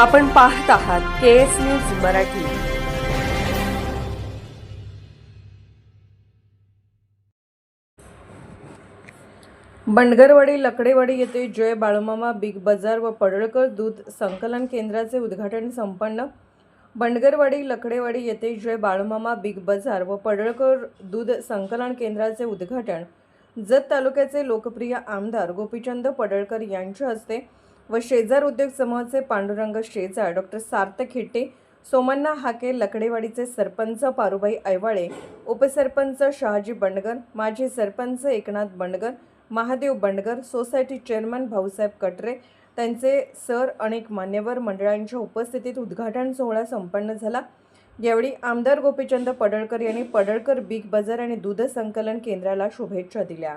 आपण पाहत आहात K S news Marathi. Bandgarwadi Lakdewadi येथे जय बाळमामा बिग बाजार व पडळकर दूध संकलन केंद्राचे उद्घाटन संपन्न. बंडगरवाडी लकडेवाडी येथे जय बाळमामा बिग बाजार व पडळकर दूध संकलन केंद्राचे उद्घाटन. जत तालुक्याचे लोकप्रिय आमदार गोपीचंद पडळकर यांच्या हस्ते व शेजार उद्योग समूहाचे पांडुरंग शेजार डॉक्टर सार्थक हिटे सोमण्णा हाके लकडेवाडीचे सरपंच पारुबाई ऐवाळे उपसरपंच शहाजी बंडगर माजी सरपंच एकनाथ बंडगर महादेव बंडगर सोसायटी चेअरमन भाऊसाहेब कटरे त्यांचे सर अनेक मान्यवर मंडळांच्या उपस्थितीत उद्घाटन सोहळा संपन्न झाला. यावेळी आमदार गोपीचंद पडळकर यांनी पडळकर बिग बाजार आणि दूध संकलन केंद्राला शुभेच्छा दिल्या.